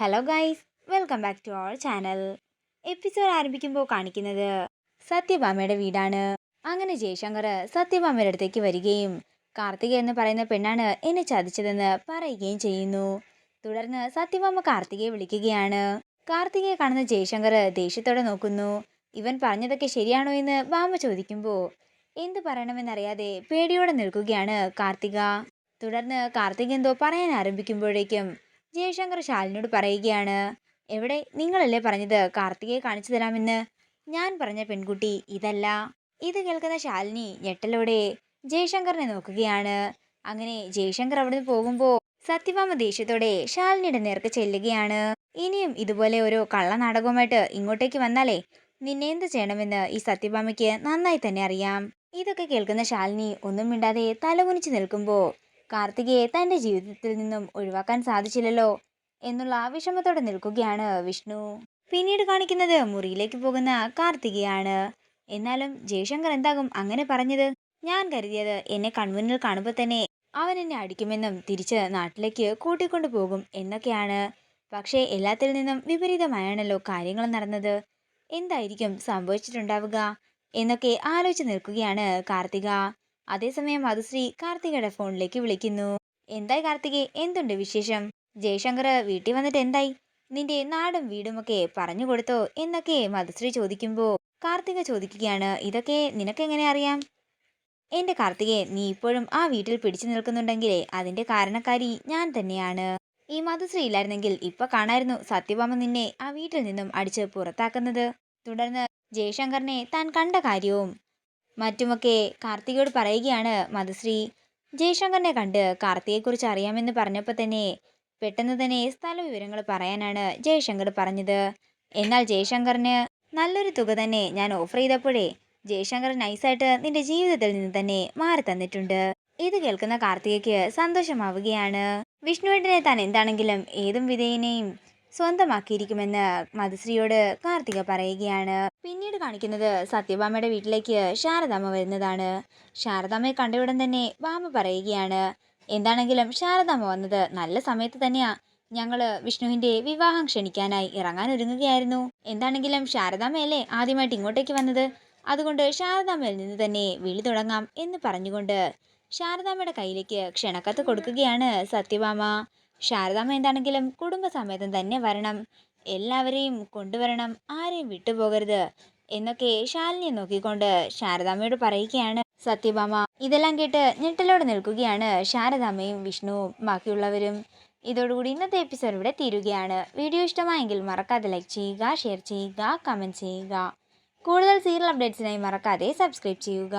Hello guys welcome back to our channel episode ആരംഭിക്കുമ്പോൾ കാണിക്കുന്നത് സത്യഭാമയുടെ വീടാണ്. അങ്ങനെ ജയശങ്കർ സത്യഭാമയുടെ അടുത്തേക്ക് വരികയും കാർത്തിക എന്ന് പറയുന്ന പെണ്ണാണ് എന്നെ ചതിച്ചതെന്ന് പറയുകയും ചെയ്യുന്നു. തുടർന്ന് സത്യഭാമ കാർത്തികയെ വിളിക്കുകയാണ്. കാർത്തികയെ കാണുന്ന ജയശങ്കർ ദേഷ്യത്തോടെ നോക്കുന്നു. ഇവൻ പറഞ്ഞതൊക്കെ ശരിയാണോ എന്ന് ഭാമ ചോദിക്കുമ്പോൾ എന്ത് പറയണമെന്നറിയാതെ പേടിയോടെ നിൽക്കുകയാണ് കാർത്തിക. തുടർന്ന് കാർത്തിക എന്തോ പറയാൻ ആരംഭിക്കുമ്പോഴേക്കും ജയശങ്കർ ശാലിനോട് പറയുകയാണ് എവിടെ നിങ്ങളല്ലേ പറഞ്ഞത് കാർത്തികയെ കാണിച്ചു തരാമെന്ന്? ഞാൻ പറഞ്ഞ പെൺകുട്ടി ഇതല്ല. ഇത് കേൾക്കുന്ന ശാലിനി ഞെട്ടലോടെ ജയശങ്കറിനെ നോക്കുകയാണ്. അങ്ങനെ ജയശങ്കർ അവിടുന്ന് പോകുമ്പോൾ സത്യഭാമ ദേഷ്യത്തോടെ ശാലിനിയുടെ നേർക്ക് ചെല്ലുകയാണ്. ഇനിയും ഇതുപോലെ ഒരു കള്ളനാടകവുമായിട്ട് ഇങ്ങോട്ടേക്ക് വന്നാലേ നിന്നെ എന്ത് ചെയ്യണമെന്ന് ഈ സത്യഭാമയ്ക്ക് നന്നായി തന്നെ അറിയാം. ഇതൊക്കെ കേൾക്കുന്ന ശാലിനി ഒന്നും മിണ്ടാതെ തലകുനിച്ച് നിൽക്കുമ്പോൾ കാർത്തികയെ തന്റെ ജീവിതത്തിൽ നിന്നും ഒഴിവാക്കാൻ സാധിച്ചില്ലല്ലോ എന്നുള്ള വിഷമത്തോടെ നിൽക്കുകയാണ് വിഷ്ണു. പിന്നീട് കാണിക്കുന്നത് മുറിയിലേക്ക് പോകുന്ന കാർത്തികയാണ്. എന്നാലും ജയശങ്കർ എന്താകും അങ്ങനെ പറഞ്ഞത്? ഞാൻ കരുതിയത് എന്നെ കൺമുന്നിൽ കാണുമ്പോൾ തന്നെ അവൻ എന്നെ അടിക്കുമെന്നും തിരിച്ച് നാട്ടിലേക്ക് കൂട്ടിക്കൊണ്ടു പോകും എന്നൊക്കെയാണ്. പക്ഷേ എല്ലാത്തിൽ നിന്നും വിപരീതമായാണല്ലോ കാര്യങ്ങൾ നടന്നത്. എന്തായിരിക്കും സംഭവിച്ചിട്ടുണ്ടാവുക എന്നൊക്കെ ആലോചിച്ച് നിൽക്കുകയാണ് കാർത്തിക. അതേസമയം മധുശ്രീ കാർത്തികയുടെ ഫോണിലേക്ക് വിളിക്കുന്നു. എന്തായി കാർത്തികേ? എന്തുണ്ട് വിശേഷം? ജയശങ്കർ വീട്ടിൽ വന്നിട്ട് എന്തായി? നിന്റെ നാടും വീടുമൊക്കെ പറഞ്ഞു കൊടുത്തോ? എന്നൊക്കെ മധുശ്രീ ചോദിക്കുമ്പോൾ കാർത്തിക ചോദിക്കുകയാണ്. ഇതൊക്കെ നിനക്കെങ്ങനെ അറിയാം? എന്റെ കാർത്തികെ നീ ഇപ്പോഴും ആ വീട്ടിൽ പിടിച്ചു നിൽക്കുന്നുണ്ടെങ്കിലേ അതിന്റെ കാരണക്കാരി ഞാൻ തന്നെയാണ്. ഈ മധുശ്രീ ഇല്ലായിരുന്നെങ്കിൽ ഇപ്പൊ കാണായിരുന്നു സത്യഭാമ നിന്നെ ആ വീട്ടിൽ നിന്നും അടിച്ച് പുറത്താക്കുന്നത്. തുടർന്ന് ജയശങ്കറിനെ താൻ കണ്ട കാര്യവും മറ്റുമൊക്കെ കാർത്തികയോട് പറയുകയാണ് മധുശ്രീ. ജയശങ്കറിനെ കണ്ട് കാർത്തികയെക്കുറിച്ച് അറിയാമെന്ന് പറഞ്ഞപ്പോൾ തന്നെ പെട്ടെന്ന് തന്നെ സ്ഥല വിവരങ്ങൾ പറയാനാണ് ജയശങ്കർ പറഞ്ഞത്. എന്നാൽ ജയശങ്കറിന് നല്ലൊരു തുക തന്നെ ഞാൻ ഓഫർ ചെയ്തപ്പോഴേ ജയശങ്കർ നൈസായിട്ട് നിന്റെ ജീവിതത്തിൽ നിന്ന് തന്നെ മാറി തന്നിട്ടുണ്ട്. ഇത് കേൾക്കുന്ന കാർത്തികയ്ക്ക് സന്തോഷമാവുകയാണ്. വിഷ്ണുവേട്ടനെ താൻ എന്താണെങ്കിലും ഏതും വിധേയനെയും സ്വന്തമാക്കിയിരിക്കുമെന്ന് മധുശ്രീയോട് കാർത്തിക പറയുകയാണ്. പിന്നീട് കാണിക്കുന്നത് സത്യഭാമയുടെ വീട്ടിലേക്ക് ശാരദാമ്മ വരുന്നതാണ്. ശാരദാമ്മയെ കണ്ടയുടൻ തന്നെ ഭാമ പറയുകയാണ് എന്താണെങ്കിലും ശാരദാമ്മ വന്നത് നല്ല സമയത്ത് തന്നെയാ. ഞങ്ങൾ വിഷ്ണുവിന്റെ വിവാഹം ക്ഷണിക്കാനായി ഇറങ്ങാൻ ഒരുങ്ങുകയായിരുന്നു. എന്താണെങ്കിലും ശാരദാമ്മയല്ലേ ആദ്യമായിട്ട് ഇങ്ങോട്ടേക്ക് വന്നത്? അതുകൊണ്ട് ശാരദാമ്മയിൽ നിന്ന് തന്നെ വിളി തുടങ്ങാം എന്ന് പറഞ്ഞുകൊണ്ട് ശാരദാമ്മയുടെ കയ്യിലേക്ക് ക്ഷണക്കത്ത് കൊടുക്കുകയാണ് സത്യഭാമ. ശാരദാമ്മ എന്താണെങ്കിലും കുടുംബസമേതം തന്നെ വരണം. എല്ലാവരെയും കൊണ്ടുവരണം. ആരെയും വിട്ടുപോകരുത് എന്നൊക്കെ ശാലിനിയെ നോക്കിക്കൊണ്ട് ശാരദാമ്മയോട് പറയുകയാണ്. സത്യഭാമ ഇതെല്ലാം കേട്ട് ഞെട്ടലോടെ നിൽക്കുകയാണ് ശാരദാമ്മയും വിഷ്ണുവും ബാക്കിയുള്ളവരും. ഇതോടുകൂടി ഇന്നത്തെ എപ്പിസോഡ് ഇവിടെ തീരുകയാണ്. വീഡിയോ ഇഷ്ടമായെങ്കിൽ മറക്കാതെ ലൈക്ക് ചെയ്യുക ഷെയർ ചെയ്യുക കമന്റ് ചെയ്യുക. കൂടുതൽ സീരിയൽ അപ്ഡേറ്റ്സിനായി മറക്കാതെ സബ്സ്ക്രൈബ് ചെയ്യുക.